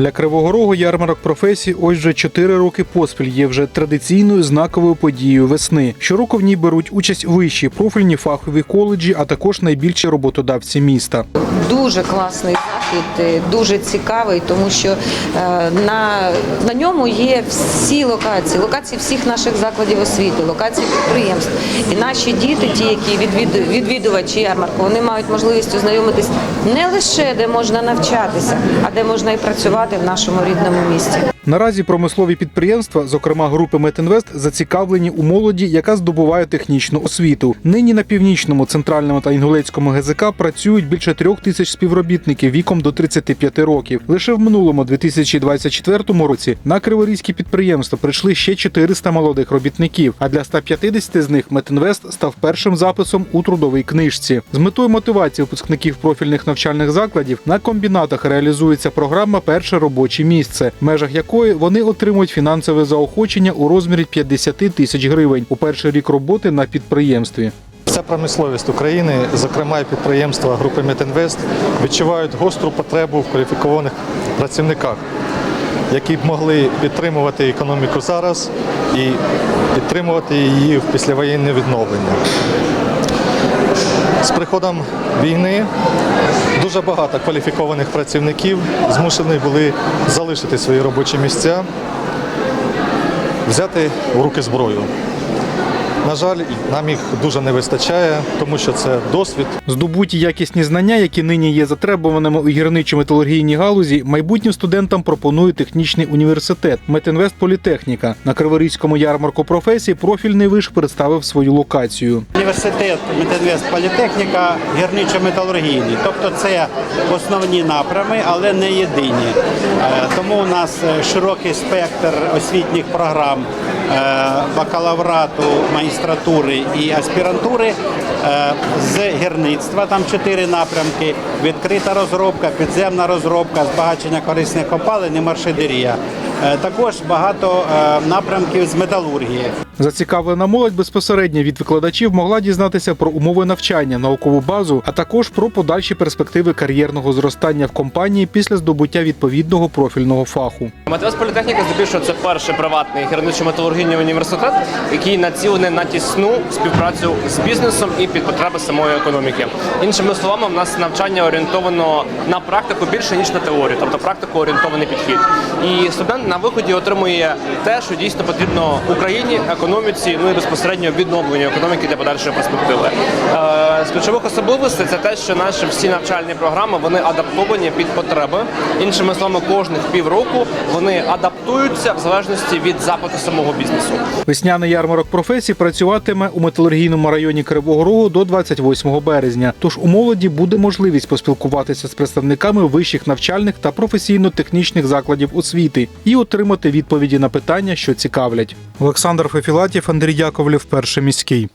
Для Кривого Рогу ярмарок професій ось вже 4 роки поспіль є вже традиційною знаковою подією весни. Щороку в ній беруть участь вищі профільні фахові коледжі, а також найбільші роботодавці міста. Дуже класний захід, е, дуже цікавий, тому що е, на, на ньому є всі локації, локації всіх наших закладів освіти, локації підприємств. І наші діти, ті, які відвіду- відвідувачі ярмарку, вони мають можливість ознайомитись не лише де можна навчатися, а де можна і працювати в нашому рідному місті. Наразі промислові підприємства, зокрема групи Метінвест, зацікавлені у молоді, яка здобуває технічну освіту. Нині на північному, центральному та інгулецькому ГЗК працюють більше трьох тисяч співробітників віком до 35 років. Лише в минулому 2024 році на криворізькі підприємства прийшли ще 400 молодих робітників. А для 150 з них Метінвест став першим записом у трудовій книжці. З метою мотивації випускників профільних навчальних закладів на комбінатах реалізується програма Перше робоче місце, в межах якої вони отримують фінансове заохочення у розмірі 50 тисяч гривень у перший рік роботи на підприємстві. Вся промисловість України, зокрема і підприємства групи Метінвест, відчувають гостру потребу в кваліфікованих працівниках, які б могли підтримувати економіку зараз і підтримувати її в післявоєнне відновлення. З приходом війни дуже багато кваліфікованих працівників змушені були залишити свої робочі місця, взяти в руки зброю. На жаль, нам їх дуже не вистачає, тому що це досвід, Здобуті якісні знання, які нині є затребуваними у гірничо-металургійній галузі, майбутнім студентам пропонує технічний університет Метинвест Політехніка. На Криворізькому ярмарку професій профільний виш представив свою локацію. Університет Метинвест Політехніка гірничо-металургійний. Тобто це основні напрями, але не єдині. Е, Тому у нас е, широкий спектр освітніх програм бакалаврату, магістратури і аспірантури е, з гірництва. Там чотири напрямки: відкрита розробка, підземна розробка, збагачення корисних копалин і маршедерія. Е, Також багато е, напрямків з металургії. Зацікавлена молодь безпосередньо від викладачів могла дізнатися про умови навчання, наукову базу, а також про подальші перспективи кар'єрного зростання в компанії після здобуття відповідного профільного фаху. Матвес Політехніка здебільшого це перший приватний гірничо-металургійний університет, який націлений на тісну співпрацю з бізнесом і під потреби самої економіки. Іншими словами, в нас навчання орієнтовано на практику більше ніж на теорію, тобто практику орієнтований підхід. І студент на виході отримує те, що дійсно потрібно Україні, економіці, ну і безпосередньо відновленню економіки для подальшої перспективи. Е, З ключових особливостей це те, що наші всі навчальні програми вони адаптовані під потреби. Іншими словами, кожних півроку вони адаптуються в залежності від запиту самого бізнесу. Весняний ярмарок професій працюватиме у металургійному районі Кривого Рогу до 28 березня. Тож у молоді буде можливість поспілкуватися з представниками вищих навчальних та професійно-технічних закладів освіти і отримати відповіді на питання, що цікавлять. Олександр Фефілатів, Андрій Яковлів, перший міський.